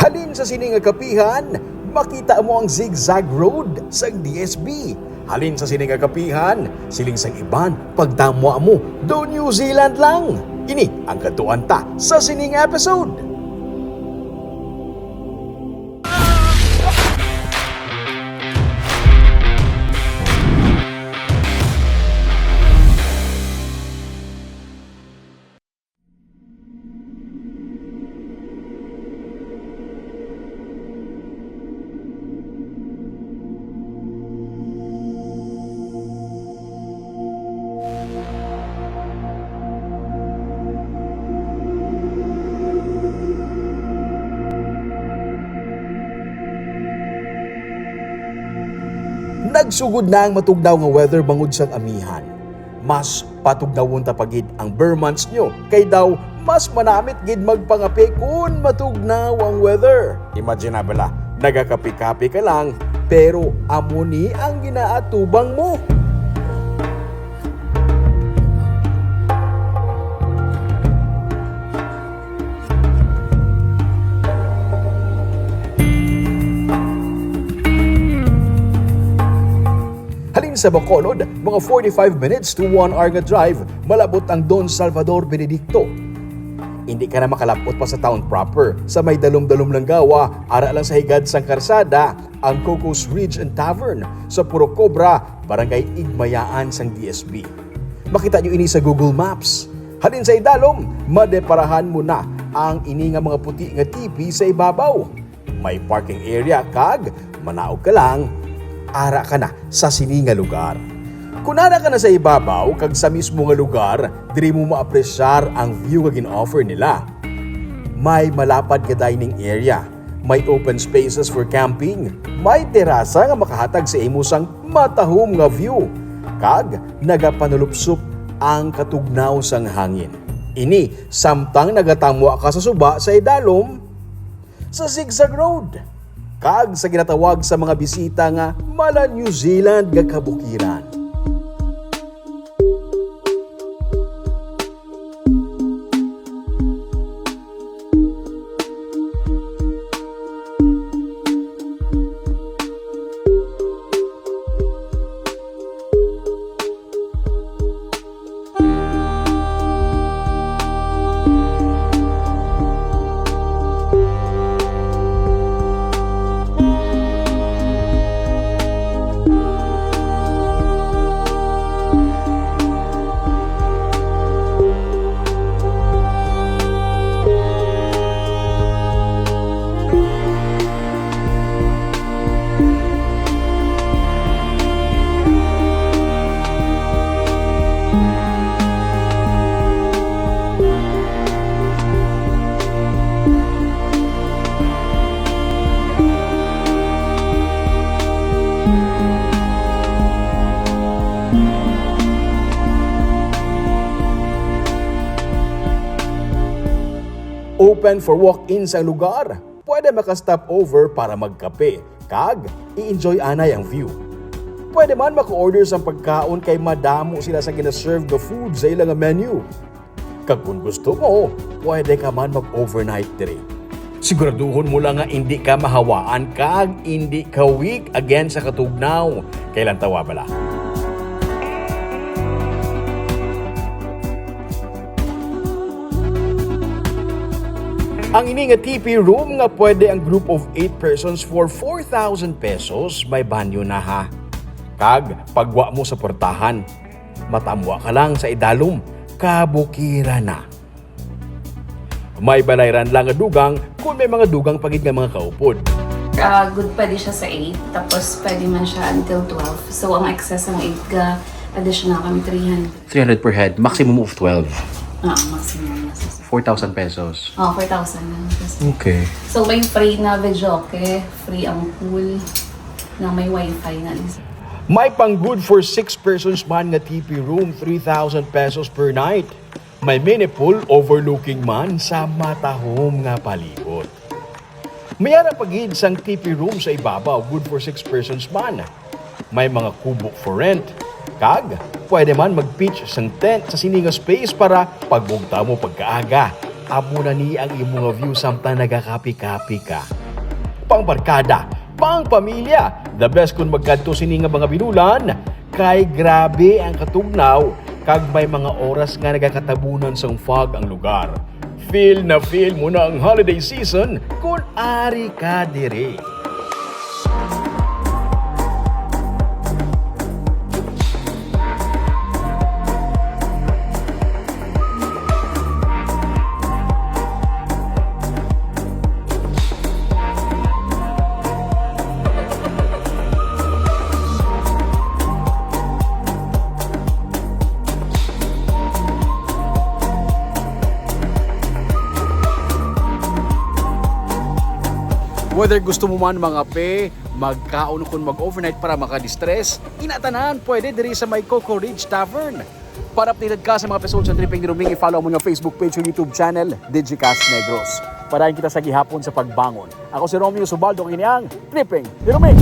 Halin sa sining kapihan, makita mo ang zigzag road sa DSB. Halin sa sining kapihan, siling sa iban, pagdamwa mo, do New Zealand lang. Ini ang katuan ta sa sining episode. Nagsugod na ang matugnaw nga weather bangod sang amihan. Mas patugnawon tapagid ang bare nyo kay daw mas manamit gid magpangapi kun matugnaw ang weather. Imagine bala, nagakapi-kapi ka lang pero amo ni ang ginaatubang mo. Halin sa Bacolod, mga 45 minutes to 1 hour nga drive, malabot ang Don Salvador Benedicto. Hindi ka na makalapot pa sa town proper. Sa may dalom-dalom lang gawa, ara lang sa higad sang karsada, ang Cocos Ridge and Tavern sa Puro Cobra, barangay Igmayaan sang DSB. Makita nyo ini sa Google Maps. Halin sa idalom, madeparahan mo na ang ini nga mga puti nga tipi sa ibabaw. May parking area kag, manaog ka lang, ara ka na sa sini nga lugar. Kung ara ka na sa ibabaw, kag sa mismo nga lugar, diri mo maapresyar ang view nga gin-offer nila. May malapad nga dining area, may open spaces for camping, may terasa nga makahatag sa imo sang matahom nga view, kag nagapanulupsop ang katugnaw sang hangin. Ini, samtang nagatamwa ka sa suba sa idalom, sa Zigzag Road. Kag sa ginatawag sa mga bisita nga mala New Zealand nga kabukiran. Open for walk-ins ang lugar. Pwede makastop over para magkape. Kag, i-enjoy anay ang view. Pwede man maka-order sa pagkaon kay madamo sila sa gina-serve the food sa ilang menu. Kag kung gusto mo, pwede ka man mag-overnight diri. Siguraduhon mo lang nga hindi ka mahawaan kag hindi ka weak again sa katugnaw. Kailan tawa bala? Ang ini nga TP room nga pwede ang group of 8 persons for 4,000 pesos, may banyo na ha. Kag, pagwa mo sa portahan, matamwa ka lang sa idalom, kabukira na. May balayran lang nga dugang kung may mga dugang pagid nga mga kaupod. Uh, good pwede siya sa 8, tapos pwede man siya until 12. So, ang excess ng 8 ga, additional kami 300. 300 per head, maximum of 12. Ah, maximum na sa 4,000 pesos. Oh, 4,000 lang. Okay. So, may free na videoke, free ang pool, na may wifi na. May pang good for 6 persons man nga TP room, 3,000 pesos per night. May mini pool overlooking man sa matahom nga palibot. Mayara pagid sang TP room sa ibabaw, good for 6 persons man. May mga kubo for rent. Kag, pwede man mag-pitch sang tent sa sininga space para pagbugta mo pagkaaga. amo na ni ang imong view samtang nagakapi-kapi ka. Pang barkada, pang pamilya, the best kung magkadto sini nga mga binulan, kay grabe ang katugnaw, kag may mga oras nga nagakatabunan sa fog ang lugar. Feel na feel mo na ang holiday season kung ari ka dire. Whether gusto mo man mga pe, magkaon kung mag-overnight para makadistress, inatanan pwede diri sa may Coco Ridge Tavern. Para updated ka sa mga episodes sa Tripping ni Ruming, i-follow mo yung Facebook page o YouTube channel, Digicast Negros. Parahin kita sa gihapon sa pagbangon. Ako si Romeo Subaldo, ang inyang Tripping ni Ruming.